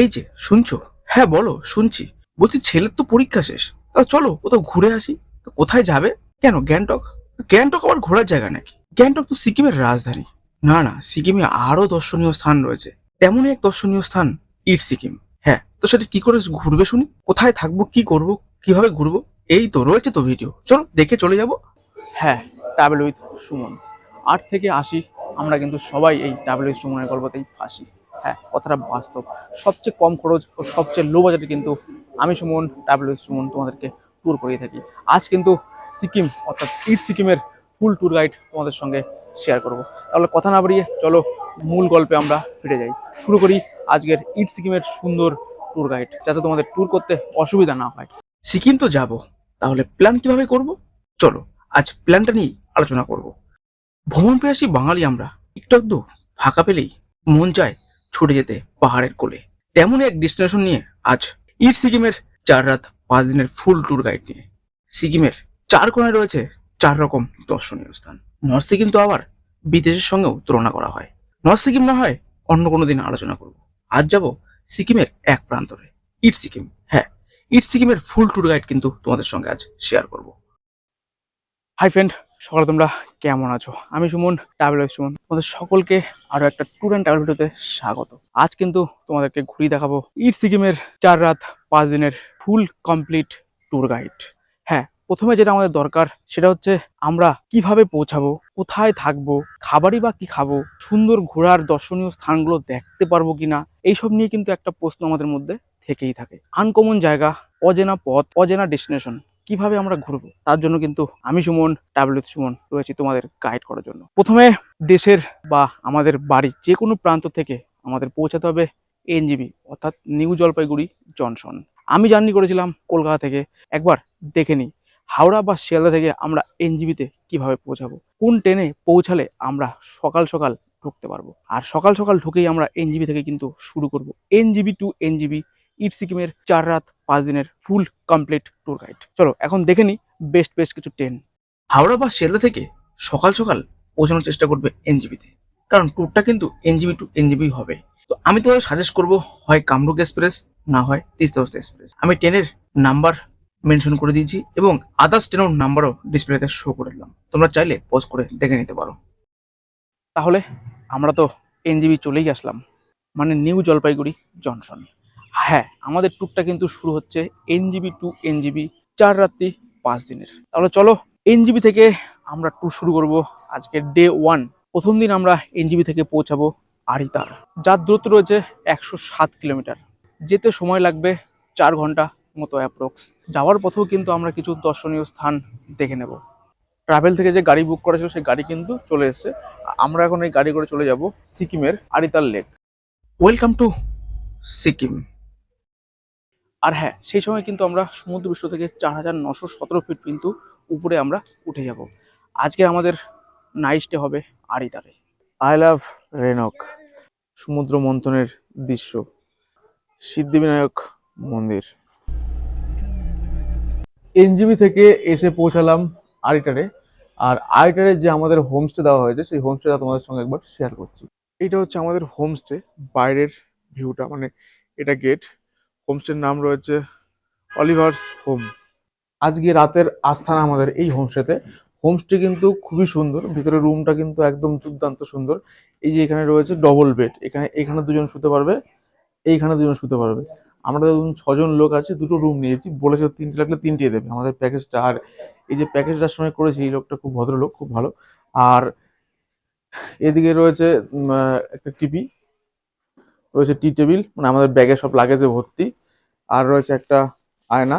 এই যে, শুনছো? হ্যাঁ বলো, শুনছি। বলছি, ছেলের তো পরীক্ষা শেষ। তা চলো, কোথাও ঘুরে আসি। তো কোথায় যাবে? কেন, গ্যাংটক? গ্যাংটক আবার ঘোরার জায়গা নাকি? গ্যাংটক তো সিকিমের রাজধানী। না না, সিকিমে আরও দর্শনীয় স্থান রয়েছে। তেমনই এক দর্শনীয় স্থান, ইট সিকিম। হ্যাঁ তো সেটা কি করে ঘুরবে শুনি? কোথায় থাকব, কি করব, কীভাবে ঘুরবো? এই তো, রয়েছে তো ভিডিও চলো, দেখে চলে যাব। হ্যাঁ ট্রাভেল উইথ সুমন। আট থেকে আশি, আমরা কিন্তু সবাই এই ট্রাভেল উইথ সুমনের গল্পতেই ফাঁসি। হ্যাঁ কথাটা বাস্তব। সবচেয়ে কম খরচ ও সবচেয়ে লো বাজেটে কিন্তু আমি সুমন উইথ সুমন তোমাদেরকে ট্যুর করিয়ে থাকি। আজ কিন্তু সিকিম, অর্থাৎ ইট সিকিমের ফুল ট্যুর গাইড তোমাদের সঙ্গে শেয়ার করব। তাহলে কথা না বাড়িয়ে চলো মূল গল্পে আমরা ফিরে যাই। শুরু করি আজকের ইট সিকিমের সুন্দর ট্যুর গাইড যাতে তোমাদের ট্যুর করতে অসুবিধা না হয়। সিকিম তো যাব, তাহলে প্ল্যান কীভাবে করব? চলো, আজ প্ল্যানটা নিয়ে আলোচনা করব। ভ্রমণ পেয়াসী বাঙালি আমরা, একটু একটু ফাঁকা পেলেই মন চায় ছুটে যেতে পাহাড়ের কোলে। তেমনই এক ডেস্টিনেশন নিয়ে আজ ইট সিকিমের চার রাত পাঁচ দিনের ফুল ট্যুর গাইড নিয়ে। সিকিমের চার কোণায় রয়েছে চার রকম দর্শনীয় স্থান। নর্থ সিকিম তো আবার বিদেশের সঙ্গেও তুলনা করা হয়। নর্থ সিকিম না হয় অন্য কোনো দিন আলোচনা করব। আজ যাব সিকিমের এক প্রান্তরে। ইট সিকিম। হ্যাঁ ইট সিকিমের ফুল ট্যুর গাইড কিন্তু তোমাদের সঙ্গে আজ শেয়ার করব। হাই ফ্রেন্ড সকালে, তোমরা কেমন আছো? আমি সুমন ট্রাভেল সুমন। তোমাদের সকলকে আরও একটা ট্যুর অ্যান্ড ট্রাভেল ভিডিওতে স্বাগত। আজ কিন্তু তোমাদেরকে ঘুরিয়ে দেখাবো ইট সিকিমের চার রাত, পাঁচ দিনের ফুল কমপ্লিট ট্যুর গাইড হ্যাঁ প্রথমে যেটা আমাদের দরকার, সেটা হচ্ছে আমরা কীভাবে পৌঁছাবো, কোথায় থাকব, খাবারই বা কি খাব, সুন্দর ঘোরার দর্শনীয় স্থানগুলো দেখতে পারব কিনা, এইসব নিয়ে কিন্তু একটা প্রশ্ন আমাদের মধ্যে থেকেই থাকে। আনকমন জায়গা, অজেনা পথ, অজেনা ডেস্টিনেশন কীভাবে আমরা ঘুরবো? তার জন্য কিন্তু আমি সুমন উইথ সুমন রয়েছি তোমাদের গাইড করার জন্য। প্রথমে দেশের বা আমাদের বাড়ি যে কোনো প্রান্ত থেকে আমাদের পৌঁছাতে হবে এনজিবি অর্থাৎ নিউ জলপাইগুড়ি জনসন আমি জার্নি করেছিলাম কলকাতা থেকে। একবার দেখে নিই, হাওড়া বা শিয়ালদা থেকে আমরা এনজিবিতে কীভাবে পৌঁছাবো? কোন ট্রেনে পৌঁছালে আমরা সকাল সকাল ঢুকতে পারব? আর সকাল সকাল ঢুকেই আমরা এনজিবি থেকে কিন্তু শুরু করব। এনজিবি টু এনজিবি ইট সিকিমের চার রাত পাঁচ দিনের ফুল কমপ্লিট ট্যুর গাইড চলো এখন দেখে নিই বেস্ট বেস্ট কিছু ট্রেন হাওড়া বা শিয়ালদা থেকে সকাল সকাল পৌঁছানোর চেষ্টা করবে এনজিবিতে। কারণ ট্যুরটা কিন্তু এনজিবি টু এনজিবি হবে। তো আমি তোমাদের সাজেস্ট করব হয় কামরুক এক্সপ্রেস না হয় তিস্তা এক্সপ্রেস আমি ট্রেনের নাম্বার মেনশন করে দিয়েছি এবং আদার্স ট্রেনের নাম্বারও ডিসপ্লেতে শো করে দিলাম। তোমরা চাইলে পজ করে দেখে নিতে পারো। তাহলে আমরা তো এনজিবি চলেই আসলাম। মানে নিউ জলপাইগুড়ি জংশন হ্যাঁ আমাদের ট্যুরটা কিন্তু শুরু হচ্ছে এনজিবি টু এনজিবি চার রাত্রি পাঁচ দিনের। তাহলে চলো এনজিবি থেকে আমরা ট্যুর শুরু করব আজকে ডে ওয়ান প্রথম দিন আমরা এনজিবি থেকে পৌঁছাবো আরিতার। যার দূরত্ব রয়েছে একশো সাত কিলোমিটার। যেতে সময় লাগবে চার ঘণ্টা মতো অ্যাপ্রক্স যাওয়ার পথেও কিন্তু আমরা কিছু দর্শনীয় স্থান দেখে নেব। ট্রাভেল থেকে যে গাড়ি বুক করা ছিল সেই গাড়ি কিন্তু চলে এসেছে। আমরা এখন এই গাড়ি করে চলে যাব সিকিমের Aritar lake welcome to Sikkim. আর হ্যাঁ সেই সময় কিন্তু আমরা সমুদ্র বিশ্ব থেকে চার হাজার নশো সতেরো ফিট কিন্তু উপরে আমরা উঠে যাব। আজকে আমাদের নাইট স্টে হবে আরিতারে। আই লাভ রেনক সমুদ্র মন্থনের দৃশ্য সিদ্ধিবিনায়ক মন্দির। এনজিবি থেকে এসে পৌঁছালাম আরিটারে আর আরিটারে যে আমাদের হোমস্টে দেওয়া হয়েছে সেই হোমস্টেটা তোমাদের সঙ্গে একবার শেয়ার করছি। এটা হচ্ছে আমাদের হোমস্টে বাইরের ভিউটা মানে এটা গেট হোমস্টের নাম রয়েছে অলিভার্স হোম। আজকে রাতের আস্থানা আমাদের এই হোমস্টেতে। হোমস্টে কিন্তু খুবই সুন্দর, ভিতরে রুমটা কিন্তু একদম দুর্দান্ত সুন্দর। এই যে এখানে রয়েছে ডবল বেড এখানে এখানে দুজন শুতে পারবে, এইখানে দুজন শুতে পারবে। আমরা ধরুন ছজন লোক আছে, দুটো রুম নিয়েছি, বলেছে তিনটে লাগলে তিনটে দেবে। আমাদের প্যাকেজটা আর এই যে প্যাকেজটার সময় করেছি, এই লোকটা খুব ভদ্রলোক, খুব ভালো। আর এদিকে রয়েছে একটা টিভি রয়েছে টি টেবিল মানে আমাদের ব্যাগে সব লাগেজে ভর্তি। আর রয়েছে একটা আয়না,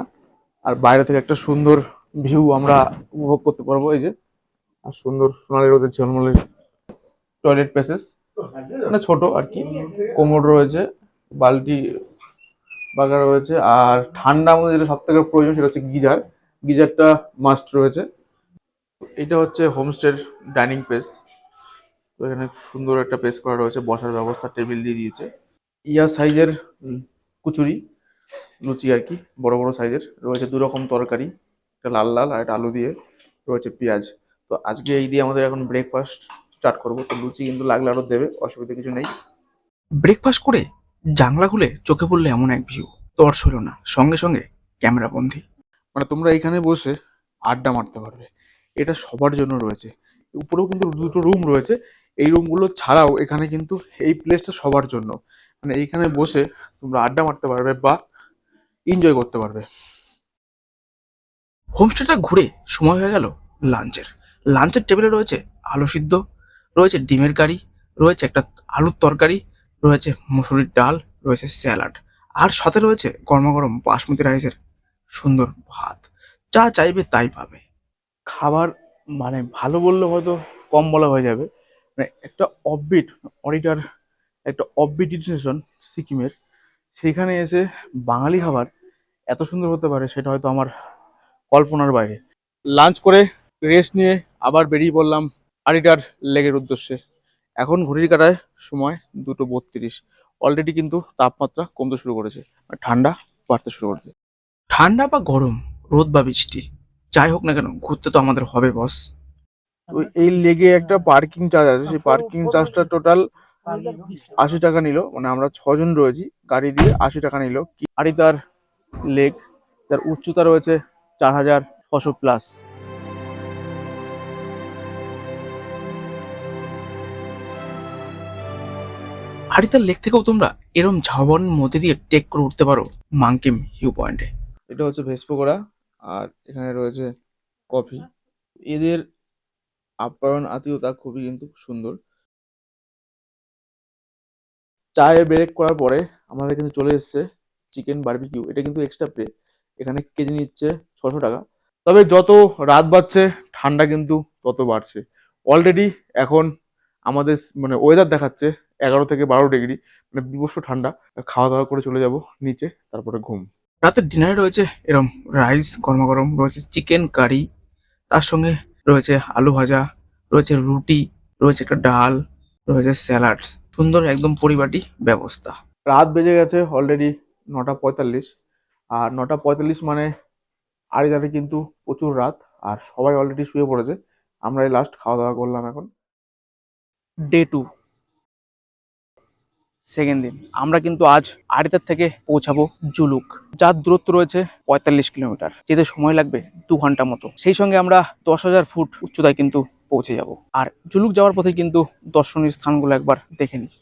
আর বাইরে থেকে একটা সুন্দর ভিউ আমরা উপভোগ করতে পারব, এই যে। আর সুন্দর সোনালি রোদের ঝলমলের টয়লেট প্যাসেজ মানে ছোট আর কি। কোমর রয়েছে, বালতি বাগা রয়েছে, আর ঠান্ডা মধ্যে যেটা সব থেকে প্রয়োজন সেটা হচ্ছে গিজার। গিজারটা মাস্ট রয়েছে। এটা হচ্ছে হোমস্টের ডাইনিং প্লেস তো এখানে সুন্দর একটা প্লেস করা রয়েছে। বসার ব্যবস্থা টেবিল দিয়ে দিয়েছে। ইয়া সাইজের কুচুরি লুচি আর কি বড় বড় সাইজের রয়েছে দু রকম তরকারি একটা লাল লাল আর একটা আলু দিয়ে রয়েছে পেঁয়াজ। তো আজকে এই দিয়ে আমাদের এখন ব্রেকফাস্ট স্টার্ট করব। তো লুচি কিন্তু লাগলে আরও দেবে অসুবিধা কিছু নেই। ব্রেকফাস্ট করে জানলা খুলে চোখে পড়লে এমন এক ভিউ তর্স হলো না। সঙ্গে সঙ্গে ক্যামেরা বন্দি। মানে তোমরা এখানে বসে আড্ডা মারতে পারবে। এটা সবার জন্য রয়েছে। উপরেও কিন্তু দুটো রুম রয়েছে। এই রুমগুলো ছাড়াও এখানে কিন্তু এই প্লেসটা সবার জন্য। মানে এইখানে বসে তোমরা আড্ডা মারতে পারবে বা এনজয় করতে পারবে। হোমস্টেটা ঘুরে সময় হয়ে গেল লাঞ্চের লাঞ্চের টেবিলে রয়েছে আলু সিদ্ধ, রয়েছে ডিমের কারি, রয়েছে একটা আলুর তরকারি, রয়েছে মুসুরির ডাল, রয়েছে স্যালাড আর সাথে রয়েছে গরমাগরম বাসমতি রাইসের সুন্দর ভাত। যা চাইবে তাই পাবে। খাবার মানে ভালো বললে হয়তো কম বলা হয়ে যাবে। মানে একটা অফবিট অডিটার একটা অফবিট ডেস্টিনেশন সিকিমের সেখানে এসে বাঙালি খাবার এত সুন্দর হতে পারে সেটা হয়তো আমার কল্পনার বাইরে। লাঞ্চ করে রেস্ট নিয়ে আবার বেরিয়ে পড়লাম আরিটার লেগের উদ্দেশ্যে। এখন ঘড়ির কাটায় সময় দুটো বত্রিশ। অলরেডি কিন্তু তাপমাত্রা কমতে শুরু করেছে মানে ঠান্ডা বাড়তে শুরু করেছে। ঠান্ডা বা গরম রোদ বা বৃষ্টি যাই হোক না কেন ঘুরতে তো আমাদের হবে বস তো এই লেগে একটা পার্কিং চার্জ আছে সেই পার্কিং চার্জটা টোটাল আশি টাকা নিল মানে আমরা ছজন রয়েছি গাড়ি দিয়ে আশি টাকা নিল। আর তার লেগ তার উচ্চতা রয়েছে চার হাজার ছশো প্লাস হারিতার লেক থেকেও তোমরা এরম ঝাউবনের মধ্যে দিয়ে টেক করে উঠতে পারো মাঙ্কিম হিউ পয়েন্টে এটা হচ্ছে ভেসপোকোড়া আর এখানে রয়েছে কফি। এদের আপ্যায়ন আত্মীয়তা খুবই কিন্তু সুন্দর। চায়ে ব্রেক করার পরে আমাদের কিন্তু চলে এসছে চিকেন বারবিকিউ এটা কিন্তু এক্সট্রা পে এখানে কেজি নিচ্ছে ছশো টাকা। তবে যত রাত বাড়ছে, ঠান্ডা কিন্তু তত বাড়ছে। অলরেডি এখন আমাদের মানে ওয়েদার দেখাচ্ছে এগারো থেকে বারো ডিগ্রি মানে বিভৎস ঠান্ডা। খাওয়া দাওয়া করে চলে যাব নিচে, তারপরে ঘুম। রাতের ডিনারে রয়েছে এরম রাইস গরমা গরম রয়েছে চিকেন কারি তার সঙ্গে রয়েছে আলু ভাজা, রয়েছে রুটি, রয়েছে একটা ডাল, রয়েছে স্যালাড সুন্দর একদম পরিবাটি ব্যবস্থা। রাত বেজে গেছে অলরেডি নটা পঁয়তাল্লিশ। আর নটা পঁয়তাল্লিশ মানে আড়িদারে কিন্তু প্রচুর রাত। আর সবাই অলরেডি শুয়ে পড়েছে। আমরা এই লাস্ট খাওয়া দাওয়া করলাম এখন। ডে টু সেকেন্ড দিন। আমরা কিন্তু আজ আড়িতার থেকে পৌঁছাবো জুলুক। যার দূরত্ব রয়েছে পঁয়তাল্লিশ কিলোমিটার। যেতে সময় লাগবে দু ঘণ্টা মতো। সেই সঙ্গে আমরা দশ হাজার ফুট উচ্চতায় কিন্তু পৌঁছে যাব। আর জুলুক যাওয়ার পথে কিন্তু দর্শনীয় স্থানগুলো একবার দেখে নিই।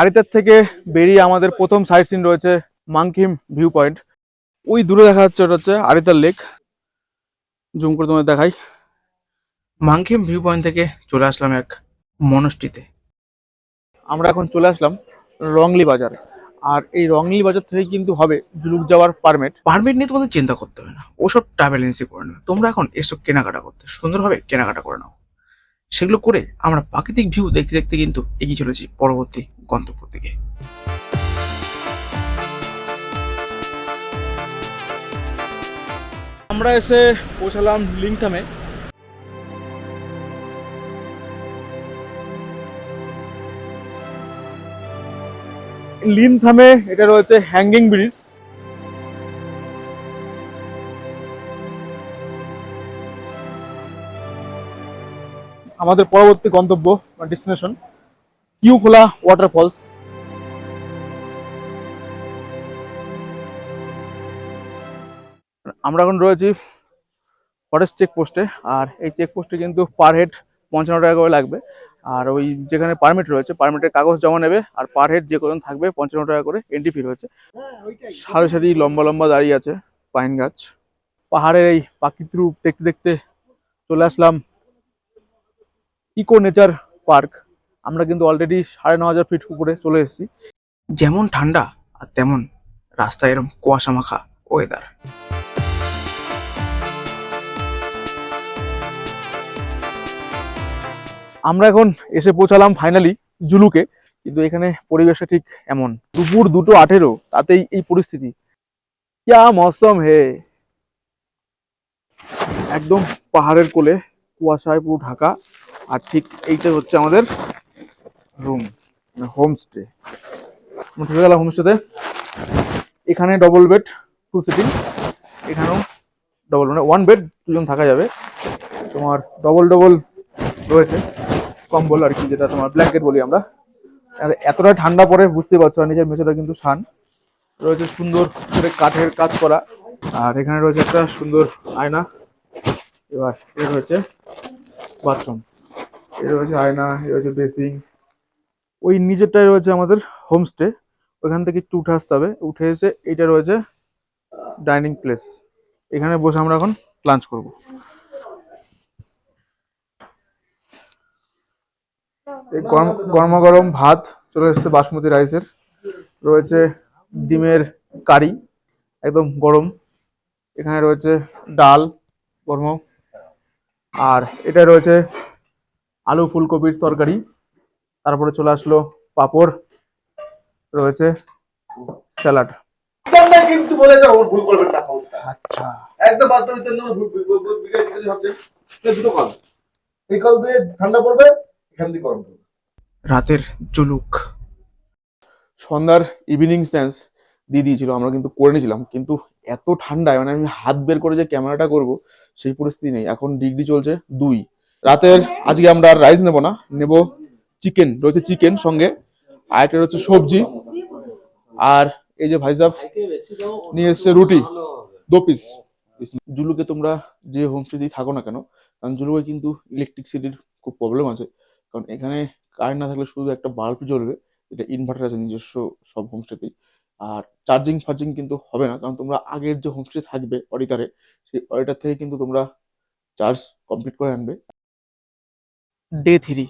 আড়িতার থেকে বেরিয়ে আমাদের প্রথম সাইট সিন রয়েছে মাংকিম ভিউ পয়েন্ট ওই দূরে দেখা যাচ্ছে ওটা হচ্ছে আড়িতার লেক জুম করে তোমাদের দেখাই। মাংকিম ভিউ পয়েন্ট থেকে চলে আসলাম এক মনস্টিতে আমরা এখন চলে আসলাম রংলি বাজার। আর এই রংলি বাজার থেকে কিন্তু হবে জুলুক যাওয়ার পারমিট পারমিট নিয়ে তোমাদের চিন্তা করতে হবে না। ওসব ট্রাভেল এজেন্সি করে নেবে তোমরা এখন এসব কেনাকাটা করতে, সুন্দরভাবে কেনাকাটা করে নাও। সেগুলো করে আমরা প্রাকৃতিক ভিউ দেখতে দেখতে কিন্তু এগিয়ে চলেছি পরবর্তী গন্তব্য দিকে। আমরা এসে পৌঁছালাম লিংথামে লিনথামে এটা রয়েছে হ্যাঙ্গিং ব্রিজ আমাদের পরবর্তী গন্তব্য বা ডেস্টিনেশন কিউ খোলা ওয়াটারফলস আমরা এখন রয়েছি ফরেস্ট চেকপোস্টে আর এই চেকপোস্টে কিন্তু পার হেড পঞ্চান্ন টাকা করে লাগবে। আর ওই যেখানে পারমিট রয়েছে পারমিটের কাগজ জমা নেবে আর পার হেড যে কজন থাকবে, পঞ্চান্ন টাকা করে এন্ট্রি ফি রয়েছে। সারি সারি লম্বা লম্বা দাঁড়িয়ে আছে পাইন গাছ। পাহাড়ের এই প্রাকৃতিক রূপ দেখতে দেখতে চলে আসলাম ইকো নেচার পার্ক আমরা কিন্তু অলরেডি সাড়ে ন হাজার ফিট উপরে চলে এসেছি। যেমন ঠান্ডা আর তেমন রাস্তায় এরম কুয়াশা মাখা ওয়েদার আমরা এখন এসে পৌঁছালাম ফাইনালি জুলুকে, কিন্তু এখানে পরিবেশটা ঠিক এমন। দুপুর দুটো আঠেরো, তাতেই এই পরিস্থিতি। ক্যা মৌসম হে? একদম পাহাড়ের কোলে, কুয়াশায় পুরো ঢাকা। আর ঠিক এইটা হচ্ছে আমাদের রুম হোমস্টে ঢুকে গেলাম হোমস্টেতে এখানে ডবল বেড টু সিটিং এখানেও ডবল মানে ওয়ান বেড দুজন থাকা যাবে। তোমার ডবল ডবল রয়েছে। কম্বল আর কি, যেটা তোমার ব্ল্যাঙ্কেট বলি আমরা। এতটা ঠান্ডা পরে বুঝতে পারছ, আর নিচের মেঝেটা কিন্তু শান। রয়েছে সুন্দর করে কাঠের কাজ করা। আর এখানে রয়েছে একটা সুন্দর আয়না। এবার এ রয়েছে বাথরুম এ রয়েছে আয়না এ রয়েছে বেসিং ওই নিচেরটাই রয়েছে আমাদের হোমস্টে ওইখান থেকে একটু উঠে আসতে হবে। উঠে এসে এইটা রয়েছে ডাইনিং প্লেস এখানে বসে আমরা এখন লাঞ্চ করব। এই গরম গরমা গরম ভাত চলে এসেছে বাসমতি রাইসের রয়েছে ডিমের কারি একদম গরম এখানে রয়েছে ডাল গরম আর এটা রয়েছে আলু ফুলকপির তরকারি তারপরে চলে আসলো পাপড় রয়েছে স্যালাড কিন্তু বলে এটা ভুল করবেন না আচ্ছা একদম বাদ দিতে ভুল ভুল ভুল ভুল বিঘা বিঘা ভাবছে এটা দুটো কল এই কল দিয়ে ঠান্ডা পড়বে এখান দিয়ে গরম পড়বে রাতের জুলুক। সন্ধ্যার ইভিনিং সেন্স দিয়ে দিয়েছিল, আমরা কিন্তু করে নিয়েছিলাম। কিন্তু এত ঠান্ডায় মানে আমি হাত বের করে যে ক্যামেরাটা করব, সেই পরিস্থিতি নেই। এখন ডিগ্রি চলছে দুই। রাতের, আজকে আমরা রাইস নেব না, নেব চিকেন রয়েছে চিকেন সঙ্গে, আর একটা রয়েছে সবজি। আর এই যে ভাই সাহেব নিয়ে এসছে রুটি, দু পিস জুলুকে তোমরা যে হোমস্টেতেই থাকো না কেন, কারণ জুলুকে কিন্তু ইলেকট্রিসিটির খুব প্রবলেম আছে। কারণ এখানে কারেন্ট না থাকলে শুধু একটা বাল্ব জ্বলবে এটা ইনভার্টার আছে নিজস্ব সব হোমস্টেতেই আর চার্জিং ফার্জিং কিন্তু হবে না, কারণ তোমরা আগের যে হোমস্টে থাকবে অডিটারে সেই অডিটার থেকে কিন্তু তোমরা চার্জ কমপ্লিট করে আনবে। ডে থ্রি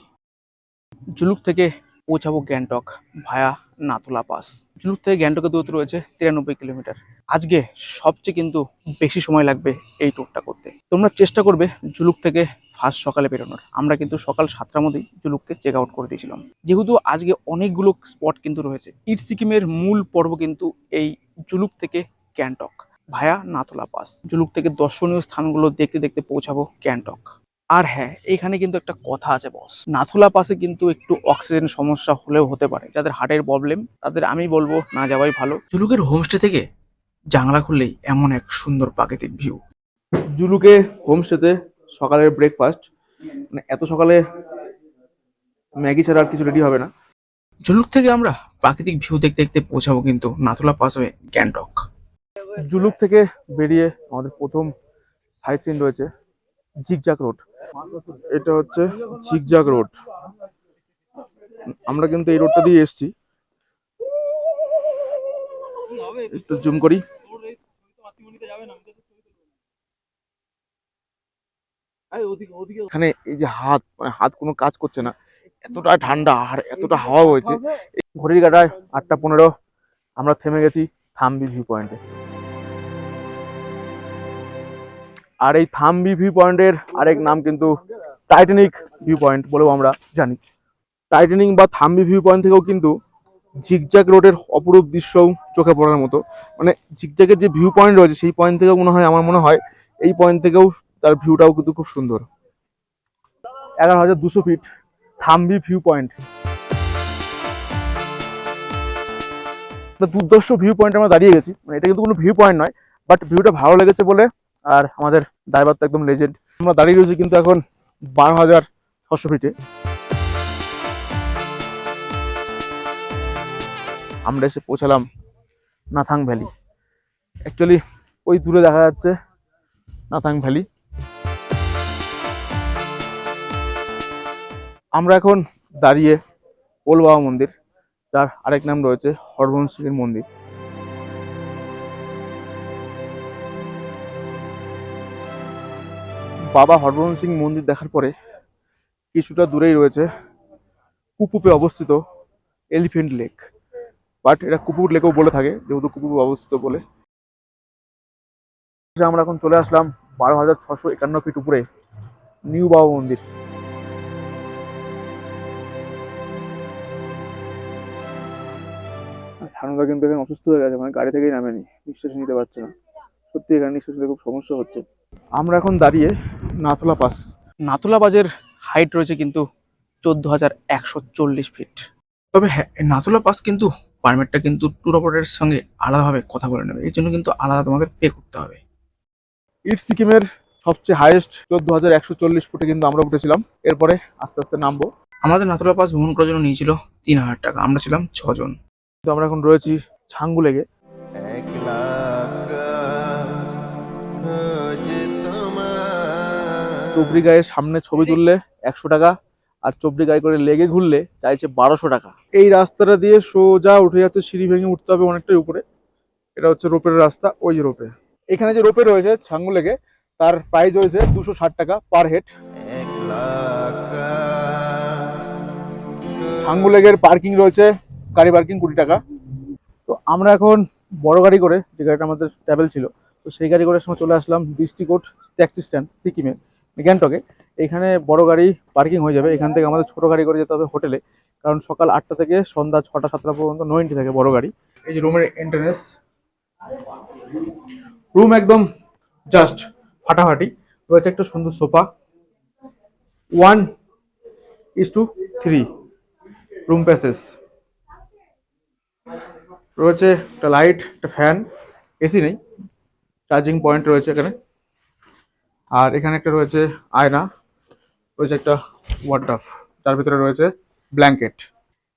জুলুক থেকে পৌঁছাবো গ্যাংটক ভায়া নাথুলা পাস জুলুক থেকে গ্যাংটকের দূরত্ব রয়েছে তিরানব্বই কিলোমিটার। আজকে সবচেয়ে কিন্তু বেশি সময় লাগবে এই ট্যুরটা করতে। তোমরা চেষ্টা করবে জুলুক থেকে ফার্স্ট সকালে বেরোনোর। আমরা কিন্তু সকাল সাতটার মধ্যেই জুলুককে চেক আউট করে দিয়েছিলাম। যেহেতু আজকে অনেকগুলো স্পট কিন্তু রয়েছে ইট সিকিমের মূল পর্ব কিন্তু এই জুলুক থেকে ক্যান্টক ভায়া নাথুলা পাস জুলুক থেকে দর্শনীয় স্থানগুলো দেখতে দেখতে পৌঁছাবো ক্যান্টক আর হ্যাঁ এখানে কিন্তু একটা কথা আছে বস নাথুলা পাশে কিন্তু একটু অক্সিজেন সমস্যা হলেও হতে পারে। যাদের হার্টের প্রবলেম তাদের আমি বলব না যাওয়াই ভালো। জুলুকের হোমস্টে থেকে জানলা খুললেই এমন এক সুন্দর প্রাকৃতিক ভিউ জুলুকে হোমস্টেতে সকালের ব্রেকফাস্ট মানে এত সকালে ম্যাগি ছাড়া আর কিছু রেডি হবে না। জুলুক থেকে আমরা প্রাকৃতিক ভিউ দেখতে দেখতে পৌঁছাবো কিন্তু নাথুলা পাস হয়ে গ্যাংটক। জুলুক থেকে বেরিয়ে আমাদের প্রথম সাইট সিন রয়েছে ঝিকঝাক রোড এটা হচ্ছে ঝিকঝাক রোড আমরা কিন্তু এই রোডটা দিয়ে এসেছি। একটু জুম করি। এখানে এই যে হাত মানে হাত কোনো কাজ করছে না। এতটা ঠান্ডা আর এতটা হাওয়া হয়েছে এই ঘড়ির কাটায় আটটা পনেরো আমরা থেমে গেছি থামবি ভিউ পয়েন্টে। আর এই থামবি ভিউ পয়েন্টের আরেক নাম কিন্তু টাইটানিক ভিউ পয়েন্ট বলেও আমরা জানি। টাইটানিক বা থামবি ভিউ পয়েন্ট থেকেও কিন্তু ঝিকঝাক রোডের অপরূপ দৃশ্য চোখে পড়ার মতো। মানে ঝিকঝাকের যে ভিউ পয়েন্ট রয়েছে সেই পয়েন্ট থেকেও মনে হয় আমার মনে হয় এই পয়েন্ট থেকেও তার ভিউটাও কিন্তু খুব সুন্দর। এগারো হাজার দুশো ফিট থামবি ভিউ পয়েন্ট দুর্দর্শ ভিউ পয়েন্ট আমরা দাঁড়িয়ে গেছি। মানে এটা কিন্তু কোনো ভিউ পয়েন্ট নয় বাট ভিউটা ভালো লেগেছে বলে আর আমাদের ড্রাইভার তো একদম লেজেন্ড আমরা দাঁড়িয়ে রয়েছি কিন্তু এখন বারো হাজার ছশো ফিটে আমরা এসে পৌঁছালাম নাথাং ভ্যালি অ্যাকচুয়ালি ওই দূরে দেখা যাচ্ছে নাথাং ভ্যালি আমরা এখন দাঁড়িয়ে ওল বাবা মন্দির, যার আরেক নাম রয়েছে হরবন সিংয়ের মন্দির। বাবা হরভজন সিং মন্দির দেখার পরে কিছুটা দূরেই রয়েছে কুপুপে অবস্থিত এলিফেন্ট লেক। বাট এটা কুপুর লেকও বলে থাকে, যেহেতু কুপুপে অবস্থিত বলে। আমরা এখন চলে আসলাম বারো হাজার ছশো একান্ন ফিট উপরে নিউ বাবা মন্দির। ঠান্ডা কিন্তু এখানে অসুস্থ হয়ে গেছে মানে গাড়ি থেকেই নামেনি নিঃশ্বাস নিতে পারছে না। সত্যি এখানে নিঃশ্বাস নিতে খুব সমস্যা হচ্ছে। আমরা এখন দাঁড়িয়ে নাথলা পাস। নাথুলা বাজের হাইট রয়েছে কিন্তু চোদ্দ হাজার একশো চল্লিশ ফিট তবে হ্যাঁ নাথুলা পাস কিন্তু পারমিটটা কিন্তু ট্যুর অপারেটরের সঙ্গে আলাদাভাবে কথা বলে নেবে। এর জন্য কিন্তু আলাদা তোমাকে পে করতে হবে। ইট সিকিমের সবচেয়ে হাইয়েস্ট চোদ্দ হাজার একশো চল্লিশ ফুটে কিন্তু আমরা উঠেছিলাম। এরপরে আস্তে আস্তে নামবো। আমাদের নাথুলা পাস ভ্রমণ করার জন্য নিয়েছিল তিন হাজার টাকা। আমরা ছিলাম ছজন। তো আমরা এখন রয়েছি ছাঙ্গু লেগে চবরি গায়ের সামনে ছবি তুললে একশো টাকা আর চবরি গায়ে করে লেগে ঘুরলে চাইছে বারোশো টাকা। এই রাস্তাটা দিয়ে সোজা উঠে যাচ্ছে সিঁড়ি ভেঙে উঠতে হবে অনেকটাই উপরে। এটা হচ্ছে রোপের রাস্তা ওই রোপে। এখানে যে রোপে রয়েছে ছাঙ্গু লেগে তার প্রাইস হয়েছে দুশো ষাট টাকা পার হেড ছাঙ্গু লেগের পার্কিং রয়েছে, গাড়ি পার্কিং কুড়ি টাকা। তো আমরা এখন বড় গাড়ি করে, যে গাড়িটা আমাদের ট্রাভেল ছিল, তো সেই গাড়ি করে সময় চলে আসলাম দৃষ্টিকোট ট্যাক্সি স্ট্যান্ড সিকিমের, গ্যাংটকে। এখানে বড় গাড়ি পার্কিং হয়ে যাবে। এখান থেকে আমাদের ছোট গাড়ি করে যেতে হবে হোটেলে, কারণ সকাল আটটা থেকে সন্ধ্যা ছটা, সাতটা পর্যন্ত নো থাকে বড় গাড়ি। এই যে রুমের এন্ট্রেন্স রুম একদম জাস্ট ফাটাফাটি। রয়েছে একটা সুন্দর sofa one is two three room passage রয়েছে একটা লাইট একটা ফ্যান এসি নেই। চার্জিং পয়েন্ট রয়েছে এখানে। আর এখানে একটা রয়েছে আয়না। রয়েছে একটা ওয়ার্ডাফ যার ভিতরে রয়েছে ব্ল্যাঙ্কেট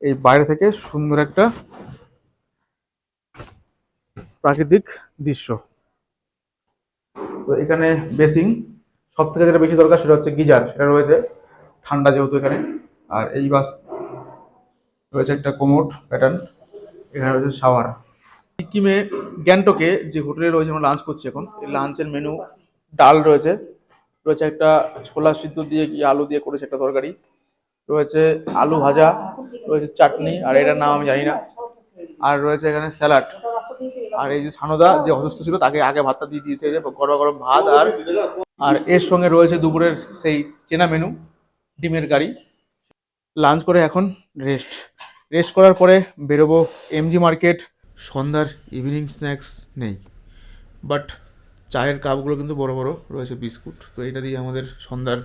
এই বাইরে থেকে সুন্দর একটা প্রাকৃতিক দৃশ্য। তো এখানে বেসিং সব থেকে যেটা বেশি দরকার সেটা হচ্ছে গিজার, সেটা রয়েছে ঠান্ডা যেহেতু এখানে। আর এই বাস রয়েছে একটা কোমোড প্যাটার্ন, এখানে রয়েছে শাওয়ার। সিকিমে গ্যাংটকে যে হোটেলে রয়েছে আমরা লাঞ্চ করছি এখন, এই লাঞ্চের মেনু ডাল রয়েছে রয়েছে একটা ছোলা সিদ্ধ দিয়ে কি আলু দিয়ে করেছে একটা তরকারি, রয়েছে আলু ভাজা, রয়েছে চাটনি, আর এটার নাম আমি জানি না। আর রয়েছে এখানে স্যালাড। আর এই যে সানদা যে অসুস্থ ছিল, তাকে আগে ভাতটা দিয়ে দিয়েছে যে গরম গরম ভাত আর আর এর সঙ্গে রয়েছে দুপুরের সেই চেনা মেনু ডিমের গাড়ি লাঞ্চ করে এখন রেস্ট রেস্ট করার পরে বেরোবো এমজি মার্কেট সন্ধ্যার ইভিনিং স্ন্যাক্স নেই। বাট চায়ের কাপগুলো কিন্তু বড় বড় রয়েছে, বিস্কুট। তো এটা দিয়ে আমাদের সন্ধ্যার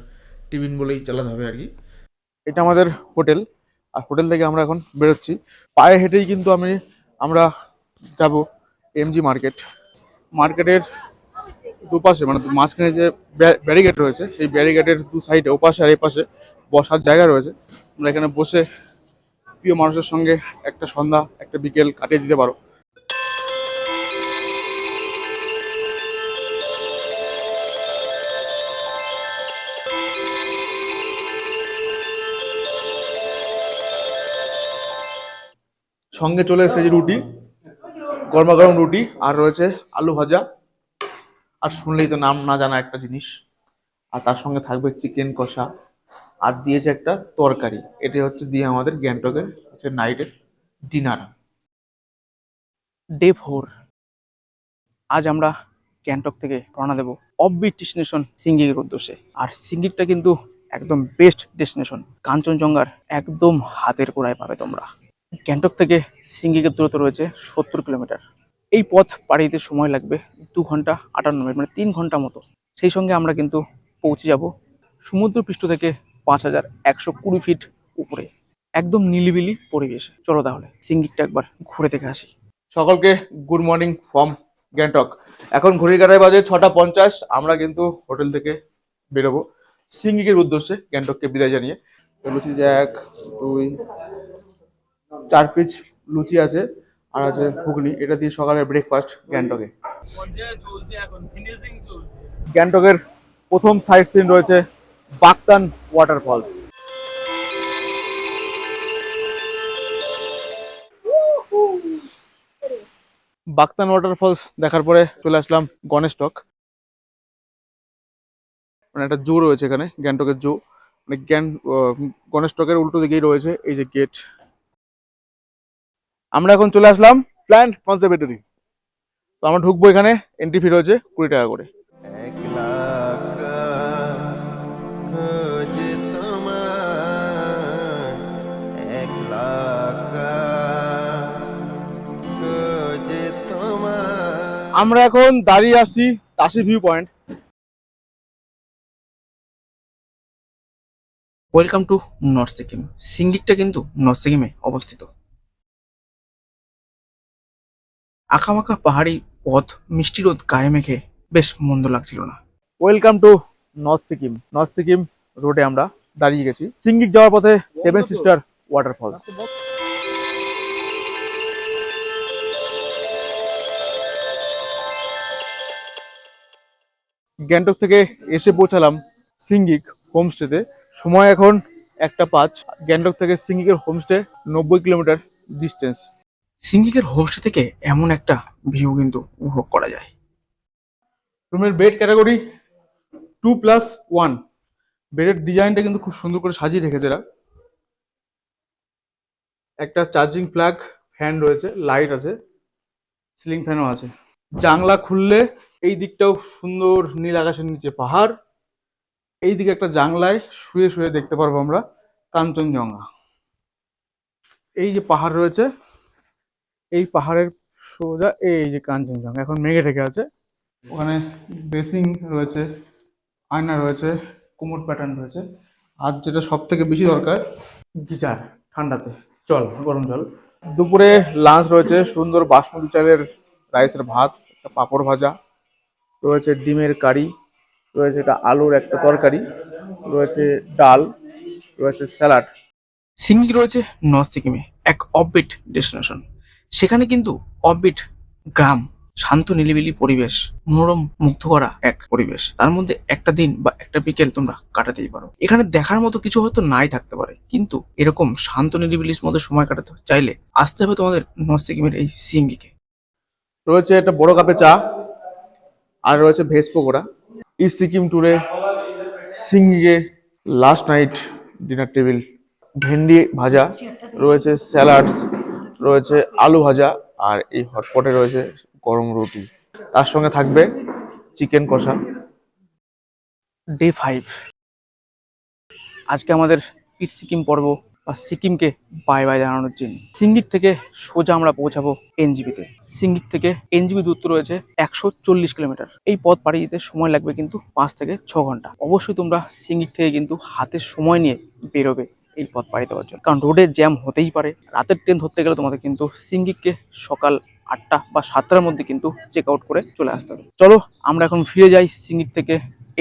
টিফিন বলেই চালাতে হবে আর কি। এটা আমাদের হোটেল। আর হোটেল থেকে আমরা এখন বেরোচ্ছি। পায়ে হেঁটেই কিন্তু আমি আমরা যাব এমজি মার্কেট মার্কেটের দুপাশে মানে মাঝখানে যে ব্যারিগেড রয়েছে, সেই ব্যারিগেডের দু সাইডে ওপাশে আর এপাশে বসার জায়গা রয়েছে। আমরা এখানে বসে প্রিয় মানুষের সঙ্গে একটা সন্ধ্যা, একটা বিকেল কাটিয়ে দিতে পারো। সঙ্গে চলে এসেছে যে রুটি। গরমা গরম রুটি, আর রয়েছে আলু ভাজা। আর শুনলেই তো নাম না জানা একটা জিনিস। আর তার সঙ্গে থাকবে চিকেন কষা। আর দিয়েছে একটা তরকারি। এটা হচ্ছে দিয়ে আমাদের গ্যাংটকের হচ্ছে নাইটের ডিনার। Day four. আজ আমরা গ্যাংটক থেকে রওনা দেব অফবিট ডেস্টিনেশন সিঙ্গিংয়ের উদ্দেশ্যে। আর সিঙ্গিংটা কিন্তু একদম বেস্ট ডেস্টিনেশন। কাঞ্চনজঙ্ঘার একদম হাতের গোড়ায় পাবে তোমরা। গ্যাংটক থেকে সিঙ্গিংয়ের দূরত্ব রয়েছে সত্তর কিলোমিটার। এই পথ পাড়ি দিতে সময় লাগবে দু ঘণ্টা আটান্ন মিনিট মানে তিন ঘণ্টা মতো। সেই সঙ্গে আমরা কিন্তু পৌঁছে যাব সমুদ্রপৃষ্ঠ থেকে পাঁচ হাজার একশো কুড়ি ফিট উপরে। একদম নিলিবিলি পরিবেশে। চলো তাহলে সিঙ্গিকটা একবার ঘুরে দেখে আসি। সকলকে গুড মর্নিং ফ্রম গ্যাংটক এখন ঘড়ির কাটায় বাজে ছটা পঞ্চাশ, আমরা কিন্তু হোটেল থেকে বেরোবো। সিঙ্গিকের উদ্দেশ্যে গ্যাংটককে বিদায় জানিয়ে। বলছি যে এক, দুই চার পিস লুচি আছে আর আছে ঘুগনি। এটা দিয়ে সকালের ব্রেকফাস্ট গ্যাংটকে। গ্যাংটকের প্রথম সাইট সিন রয়েছে বাকতান ওয়াটারফল বাকতান ওয়াটারফলস দেখার পরে চলে আসলাম গণেশ টক মানে একটা জু রয়েছে এখানে, গ্যাংটকের জু মানে জ্ঞান গণেশ টকের উল্টো দিকেই রয়েছে এই যে গেট আমরা এখন চলে আসলাম প্ল্যান্ট কনজারভেটরি। তো আমরা ঢুকবো এখানে এন্ট্রি ফি রয়েছে কুড়ি টাকা করে। আমরা এখন দাঁড়িয়ে আছি Tashi view point welcome to North Sikkim সিঙ্গিকটা কিন্তু নর্থ সিকিমে অবস্থিত। আঁকামাখা পাহাড়ি পথ মিষ্টি রোদ গায়ে মেখে বেশ মন্দ লাগছিল না। Welcome to North Sikkim North Sikkim রোডে আমরা দাঁড়িয়ে গেছি। সিঙ্গিক যাওয়ার পথে সেভেন সিস্টার ওয়াটারফল গ্যাংটক থেকে এসে পৌঁছালাম সিঙ্গিক হোমস্টেতে। সময় এখন একটা পাঁচ। গ্যাংটক থেকে সিঙ্গিকের হোমস্টে নব্বই কিলোমিটার ডিস্টেন্স সিঙ্গিকের হোমস্টে থেকে এমন একটা ভিউ কিন্তু উপভোগ করা যায়। রুমের bed category two plus one বেডের ডিজাইনটা কিন্তু খুব সুন্দর করে সাজিয়ে রেখেছে এরা। একটা চার্জিং প্লাগ ফ্যান রয়েছে লাইট আছে সিলিং ফ্যানও আছে। জানলা খুললে এই দিকটাও সুন্দর নীল আকাশের নিচে পাহাড়। এই দিকে একটা জানলায় শুয়ে শুয়ে দেখতে পারব আমরা, কাঞ্চনজঙ্ঘা। এই যে পাহাড় রয়েছে এই পাহাড়ের সোজা এই যে কাঞ্চনজঙ্ঘা, এখন মেঘে ঢেকে আছে। ওখানে বেসিং রয়েছে, আয়না রয়েছে, কোমর প্যাটার্ন রয়েছে। আর যেটা সব থেকে বেশি দরকার, গিজার, ঠান্ডাতে। জল গরম জল। দুপুরে লাঞ্চ রয়েছে সুন্দর বাসমতি চালের রাইসের ভাত, একটা পাঁপড় ভাজা, রয়েছে ডিমের কারি, রয়েছে একটা আলুর একটা তরকারি, রয়েছে ডাল, রয়েছে স্যালাড। সিঙ্গিক রয়েছে নর্থ সিকিমে, এক অফবিট ডেস্টিনেশন সেখানে কিন্তু অফবিট গ্রাম, শান্ত নিলিবিলি পরিবেশ, মনোরম, মুগ্ধ করা এক পরিবেশ। তার মধ্যে একটা দিন বা একটা বিকেল তোমরা কাটাতেই পারো। এখানে দেখার মতো কিছু হয়তো নাই থাকতে পারে, কিন্তু এরকম শান্ত নিরিবিলির মধ্যে সময় কাটাতে চাইলে আসতে হবে তোমাদের নর্থ সিকিমের এই সিঙ্গিকে। রয়েছে একটা বড় কাপে চা, আর রয়েছে ভেজ পকোড়া। এই সিকিম ট্যুরে সিঙ্গিকে লাস্ট নাইট ডিনার টেবিল ভেন্ডি ভাজা, রয়েছে স্যালাডস রয়েছে আলু ভাজা আর এই হটপটে রয়েছে গরম রুটি। তার সঙ্গে থাকবে চিকেন কষা। ডে ফাইভ আজকে আমাদের ইট সিকিম পর্ব বা সিকিমকে বাই বাই জানানোর জন্য। সিঙ্গিক থেকে সোজা আমরা পৌঁছাবো এনজিবিতে। সিঙ্গিক থেকে এনজিবি দূরত্ব রয়েছে একশো চল্লিশ কিলোমিটার। এই পথ পাড়ি দিতে সময় লাগবে কিন্তু পাঁচ থেকে ছ ঘণ্টা। অবশ্যই তোমরা সিঙ্গিক থেকে কিন্তু হাতে সময় নিয়ে বেরোবে। এই পথ পাড়ি দেওয়ার জন্য। কারণ রোডে জ্যাম হতেই পারে। রাতের ট্রেন ধরতে গেলে তোমাদের কিন্তু সিঙ্গিককে সকাল আটটা বা সাতটার মধ্যে কিন্তু চেক আউট করে চলে আসতে হবে। চলো আমরা এখন ফিরে যাই সিঙ্গিক থেকে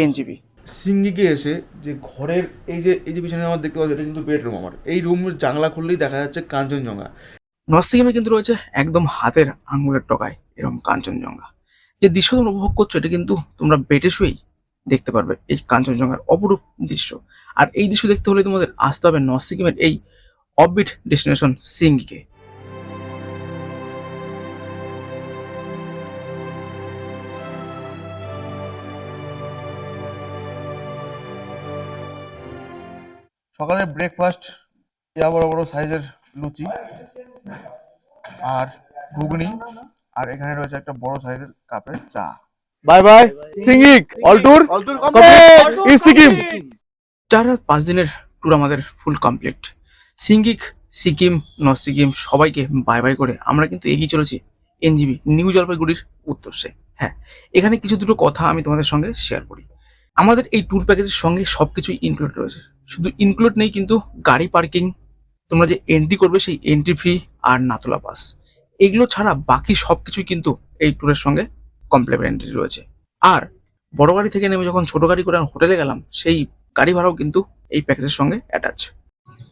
এনজিবি সিঙ্গিকে এসে যে ঘরের এই যে এই যে পিছনে আমার দেখতে পাচ্ছি এটা কিন্তু বেডরুম আমার। এই রুমের জানলা খুললেই দেখা যাচ্ছে কাঞ্চনজঙ্ঘা। নর্থ সিকিমে কিন্তু রয়েছে একদম হাতের আঙুলের টকায় এরকম কাঞ্চনজঙ্ঘা। যে দৃশ্য তোমরা উপভোগ করছ এটা কিন্তু তোমরা বেটে শুয়েই দেখতে পারবে, এই কাঞ্চনজঙ্ঘার অপরূপ দৃশ্য। আর এই দৃশ্য দেখতে হলে তোমাদের আসতে হবে নর্থ সিকিমের এই অফবিট ডেস্টিনেশন সিঙ্গিকে। সকালের ব্রেকফাস্ট ইয়া বড় বড় সাইজের লুচি আর ঘুগনি, আর এখানে রয়েছে একটা বড় সাইজের কাপের চা। Bye bye Singhik all tour Sikkim. চার পাঁচ দিনের ট্যুর আমাদের full complete Singhik Sikkim North Sikkim সবাইকে বাই বাই করে আমরা কিন্তু এগিয়ে চলেছি এনজিবি নিউ জলপাইগুড়ির উত্তরসে হ্যাঁ এখানে কিছু দুটো কথা আমি তোমাদের সঙ্গে শেয়ার করি। আমাদের এই ট্যুর প্যাকেজের সঙ্গে সব কিছুই ইনক্লুড রয়েছে। শুধু ইনক্লুড নেই কিন্তু গাড়ি পার্কিং তোমরা যে এন্ট্রি করবে সেই এন্ট্রি ফি আর নাতলা পাস এগুলো ছাড়া বাকি সব কিছুই কিন্তু এই ট্যুরের সঙ্গে কমপ্লিমেন্টারি রয়েছে। আর বড় গাড়ি থেকে নেমে যখন ছোট গাড়ি করে আমি হোটেলে গেলাম, সেই গাড়ি ভাড়াও কিন্তু এই প্যাকেজের সঙ্গে অ্যাটাচ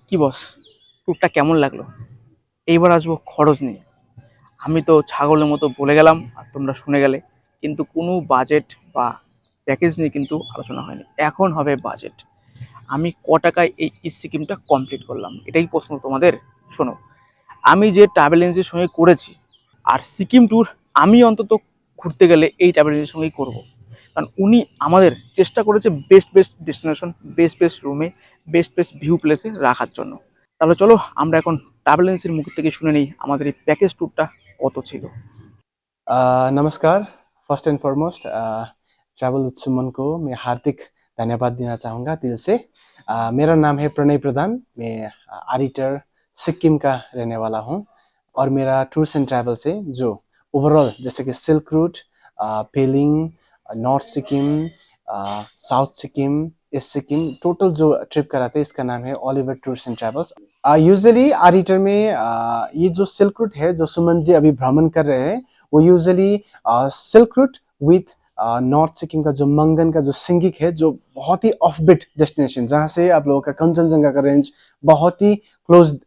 কি বস ট্যুরটা কেমন লাগল? এইবার আসব খরচ নিয়ে। আমি তো ছাগলের মতো বলে গেলাম, আর তোমরা শুনে গেলে। কিন্তু কোনো বাজেট বা প্যাকেজ নিয়ে কিন্তু আলোচনা হয়নি। এখন হবে বাজেট আমি ক টাকায় এই সিকিমটা কমপ্লিট করলাম? এটাই প্রশ্ন তোমাদের? শোনো, আমি যে ট্রাভেল এজেন্সির সঙ্গে করেছি, আর সিকিম ট্যুর আমি অন্তত ঘুরতে গেলে এই ট্রাভেল এজেন্সির সঙ্গেই করবো কারণ উনি আমাদের চেষ্টা করেছে best best destination best best রুমে বেস্ট বেস্ট ভিউ প্লেসে রাখার জন্য তাহলে চলো আমরা এখন ট্রাভেল এজেন্সির মুখ থেকে শুনে নিই আমাদের এই প্যাকেজ ট্যুরটা কত ছিল अ, नमस्कार फर्स्ट एंड फॉरमोस्ट ट्रैवल उत्सुमन को मैं हार्दिक धन्यवाद देना चाहूँगा दिल से अ, मेरा नाम है प्रणय प्रधान मैं आडिटर सिक्किम का रहने वाला हूँ और मेरा टूर्स एंड ट्रैवल्स है जो ओवरऑल जैसे कि silk route Pelling, North Sikkim South Sikkim, East Sikkim, total जो ट्रिप कराते हैं, इसका नाम है Oliver tours and travels. Usually Aritar में ये जो सिल्क रूट है, जो सुमन जी अभी भ्रमण कर रहे हैं, वो usually silk route with North Sikkim का जो मंगन का जो सिंगिक है जो बहुत ही ऑफ़ बिट डेस्टिनेशन जहाँ से आप लोगों का कंचनजंगा का रेंज बहुत ही क्लोज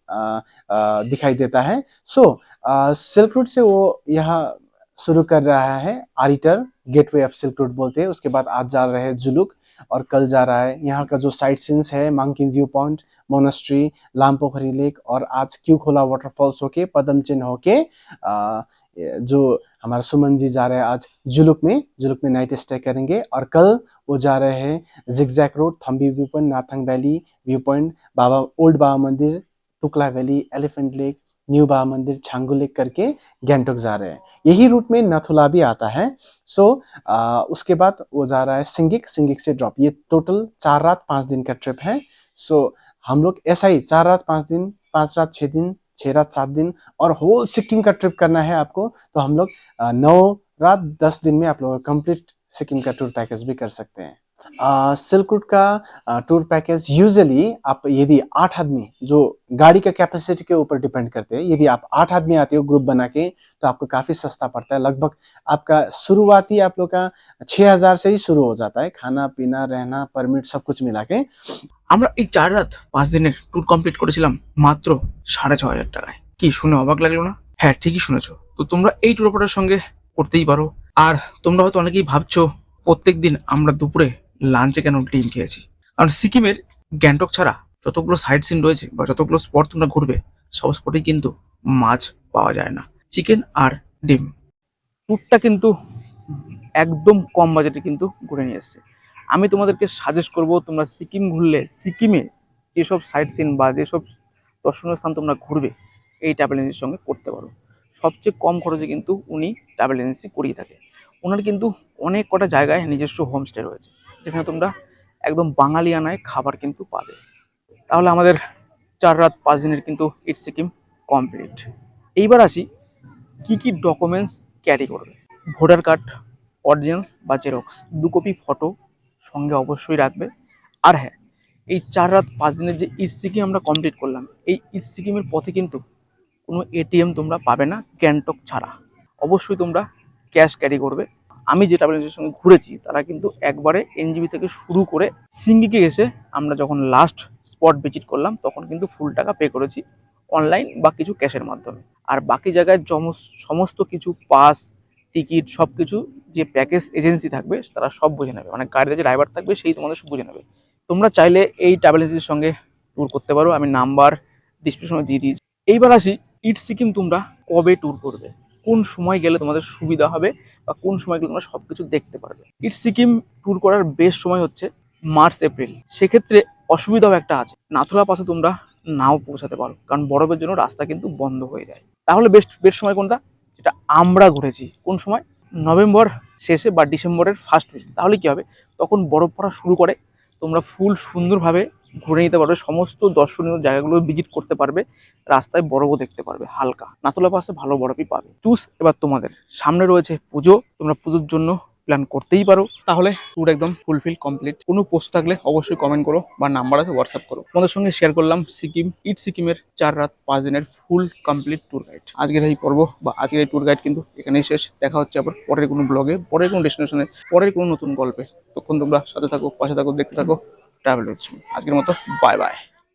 दिखाई देता है। सो सिल्क रूट से वो यहाँ शुरू कर रहा है Aritar gateway of silk route बोलते हैं। उसके बाद आज जा रहे हैं जुलुक और कल जा रहा है। यहाँ का जो साइट सीन्स है Mankhim view point monastery Lampokhari lake और आज क्यू खोला वाटरफॉल्स होके पदमचिन्ह होके अ, जो हमारा सुमन जी जा रहे हैं आज जुलुक में जुलुक में नाइट स्टे करेंगे और कल वो जा रहे हैं zigzag road Thambi view point Nathang valley view point Baba old Baba Mandir Tukla valley elephant lake new Baba Mandir Changu lake करके गैंगटोक जा रहे हैं। यही रूट में नथुला भी आता है। सो आ, उसके बाद वो जा रहा है सिंगिक सिंगिक से ड्रॉप ये टोटल चार रात पाँच दिन का ट्रिप है। सो हम लोग ऐसा ही चार रात पाँच दिन पाँच रात छः दिन छः रात, सात दिन और होल सिक्किम का ट्रिप करना है आपको तो हम लोग नौ रात, दस दिन में आप लोग कंप्लीट सिक्किम का टूर पैकेज भी कर सकते हैं। सिल्क रूट का टूर पैकेज यूजुअली आप, यदि आठ आदमी, जो गाड़ी का कैपेसिटी के ऊपर डिपेंड करते हैं, यदि आप आठ आदमी आते हो ग्रुप बना के तो आपको काफ़ी सस्ता पड़ता है। लगभग आपका शुरुआती आप लोग का छः हज़ार से ही शुरू हो जाता है खाना पीना रहना परमिट सब कुछ मिला के। আমরা এই চার রাত, পাঁচ দিনের ট্যুর কমপ্লিট করেছিলাম মাত্র সাড়ে ছ হাজার টাকায়। কি শুনে অবাক লাগল না? হ্যাঁ ঠিকই শুনেছো। তো তোমরা এই ট্যুর অপারেটার সঙ্গে করতেই পারো। আর তোমরা হয়তো অনেকেই ভাবছ, প্রত্যেক দিন আমরা দুপুরে লাঞ্চে কেন ডিম খেয়েছি? কারণ সিকিমের গ্যাংটক ছাড়া যতগুলো সাইড সিন রয়েছে বা যতগুলো স্পট তোমরা ঘুরবে, সব স্পটেই কিন্তু মাছ পাওয়া যায় না। চিকেন আর ডিম। ট্যুরটা কিন্তু একদম কম বাজেটে কিন্তু ঘুরে নিয়ে এসছে। আমি তোমাদেরকে সাজেস্ট করব, তোমরা সিকিম ঘুরলে, সিকিমে যেসব সাইট সিন বা যেসব দর্শনীয় স্থান তোমরা ঘুরবে, এই ট্রাভেল এজেন্সির সঙ্গে করতে পারো। সবচেয়ে কম খরচে কিন্তু উনি ট্রাভেল এজেন্সি করিয়ে থাকে। ওনার কিন্তু অনেক কটা জায়গায় নিজস্ব হোমস্টে রয়েছে, যেখানে তোমরা একদম বাঙালিয়ানায় খাবার কিন্তু পাবে। তাহলে আমাদের চার রাত, পাঁচ দিনের কিন্তু ইট সিকিম কমপ্লিট এইবার আসি, কি কি ডকুমেন্টস ক্যারি করবে? ভোটার কার্ড অরিজিনাল বা জেরক্স দু কপি ফটো সঙ্গে অবশ্যই রাখবে। আর হ্যাঁ এই চার রাত, পাঁচ দিনের যে ইট সিকিম আমরা কমপ্লিট করলাম, এই ইট সিকিমের পথে কিন্তু কোনো এটিএম তোমরা পাবে না, গ্যাংটক ছাড়া। অবশ্যই তোমরা ক্যাশ ক্যারি করবে। আমি যে ট্রাভেল এজেন্সির সঙ্গে ঘুরেছি, তারা কিন্তু একবারে এনজিবি থেকে শুরু করে সিঙ্গিকে এসে আমরা যখন লাস্ট স্পট ভিজিট করলাম, তখন কিন্তু ফুল টাকা পে করেছি অনলাইন বা কিছু ক্যাশের মাধ্যমে। আর বাকি জায়গায় সমস্ত কিছু পাস টিকিট সব কিছু যে প্যাকেজ এজেন্সি থাকবে, তারা সব বুঝে নেবে। মানে গাড়িতে যে ড্রাইভার থাকবে, সেই তোমাদের সব বুঝে নেবে। তোমরা চাইলে এই ট্রাভেল এজেন্সির সঙ্গে ট্যুর করতে পারো। আমি নাম্বার ডিসক্রিপশনে দিয়ে দিয়েছি। এইবার আসি, ইট সিকিম তোমরা কবে ট্যুর করবে? কোন সময় গেলে তোমাদের সুবিধা হবে? বা কোন সময় গেলে তোমরা সব কিছু দেখতে পারবে? ইট সিকিম ট্যুর করার বেস্ট সময় হচ্ছে মার্চ, এপ্রিল। সেক্ষেত্রে অসুবিধাও একটা আছে। নাথুলা পাশে তোমরা নাও পৌঁছাতে পারো। কারণ বরফের জন্য রাস্তা কিন্তু বন্ধ হয়ে যায়। তাহলে বেস্ট বেস্ট সময় কোনটা? যেটা আমরা ঘুরেছি, কোন সময়? নভেম্বর শেষে বা ডিসেম্বরের ফার্স্ট উইক তাহলে কী হবে? তখন বরফ পড়া শুরু করে, তোমরা ফুল সুন্দরভাবে ঘুরে নিতে পারবে, সমস্ত দর্শনীয় জায়গাগুলো ভিজিট করতে পারবে, রাস্তায় বরফও দেখতে পারবে, হালকা। নাতলা পাশে ভালো বরফই পাবে। চুজ এবার তোমাদের। সামনে রয়েছে পুজো, তোমরা পুজোর জন্য প্ল্যান করতেই পারো। তাহলে ট্যুর একদম ফুলফিল কমপ্লিট কোনো পোস্ট থাকলে অবশ্যই কমেন্ট করো বা নাম্বার আছে হোয়াটসঅ্যাপ করো। তোমাদের সঙ্গে শেয়ার করলাম সিকিম, ইট সিকিমের চার রাত, পাঁচ দিনের ফুল কমপ্লিট ট্যুর গাইড আজকের এই পর্ব বা আজকের এই ট্যুর গাইড কিন্তু এখানেই শেষ। দেখা হচ্ছে আবার পরের কোনো ব্লগে পরের কোনো ডেস্টিনেশনে পরের কোনো নতুন গল্পে। তখন তোমরা সাথে থাকো, পাশে থাকো, দেখতে থাকো ট্রাভেল আজকের মতো বাই বাই